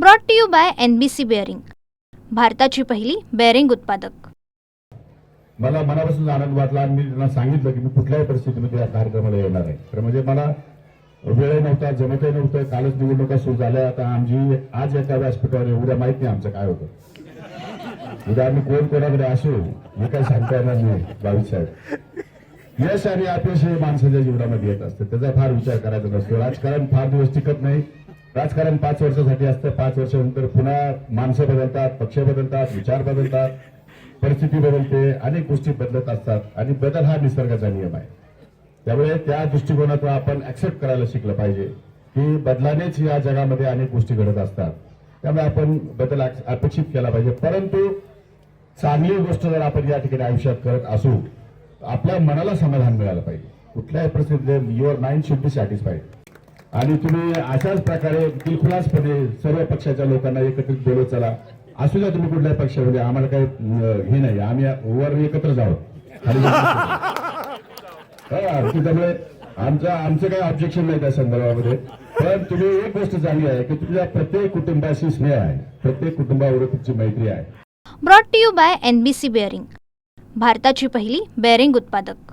Brought to you by N B C bearing भारताची पहिली bearing उत्पादक. मला मनापासून आनंद वाटला आणि मी त्यांना सांगितलं की मी कुठल्याही परिस्थितीमध्ये या कार्यक्रमाला येणार आहे तर म्हणजे मला वेळ नव्हता जमतही नव्हतं कालच निवडणुका सुरू झाल्या. आता आमची आज एका व्यासपीठावर उद्या माहीत नाही आमचं काय होतं. उद्या आम्ही कोण कोणाकडे असू हे काही सांगता येणार नाही बावीस साहेब. यश आणि अपयश हे माणसाच्या जीवनामध्ये येत असतं. त्याचा फार विचार करायचा नसतो. राजकारण फार दिवस टिकत नाही. राजकारण पाच वर्षासाठी असतं. पाच वर्षानंतर पुन्हा माणसं बदलतात पक्ष बदलतात विचार बदलतात परिस्थिती बदलते अनेक गोष्टी बदलत असतात. आणि बदल हा निसर्गाचा नियम आहे. त्यामुळे त्या दृष्टिकोनातून आपण ऍक्सेप्ट करायला शिकलं पाहिजे की बदलानेच या जगामध्ये अनेक गोष्टी घडत असतात. त्यामुळे आपण बदल अपेक्षित केला पाहिजे. परंतु चांगली गोष्ट जर आपण या ठिकाणी आयुष्यात करत असू आपल्या मनाला समाधान मिळालं पाहिजे. कुठल्याही परिस्थितीत your mind should be satisfied आणि तुम्ही अशाच प्रकारे दिलखुलासपणे सर्व पक्षाच्या लोकांना एकत्रित बोलत चला. असू द्या तुम्ही कुठल्याही पक्षामध्ये आम्हाला काही हे नाही. आम्ही वर एकत्रच आहोत. त्यामुळे हो, आमचं आमचं काही ऑब्जेक्शन नाही त्या संदर्भामध्ये. पण तुम्ही एक गोष्ट चांगली आहे की तुमच्या प्रत्येक कुटुंबाशी स्नेह आहे. प्रत्येक कुटुंबावर तुमची मैत्री आहे. Brought to you by NBC bearing भारताची पहिली बेअरिंग उत्पादक.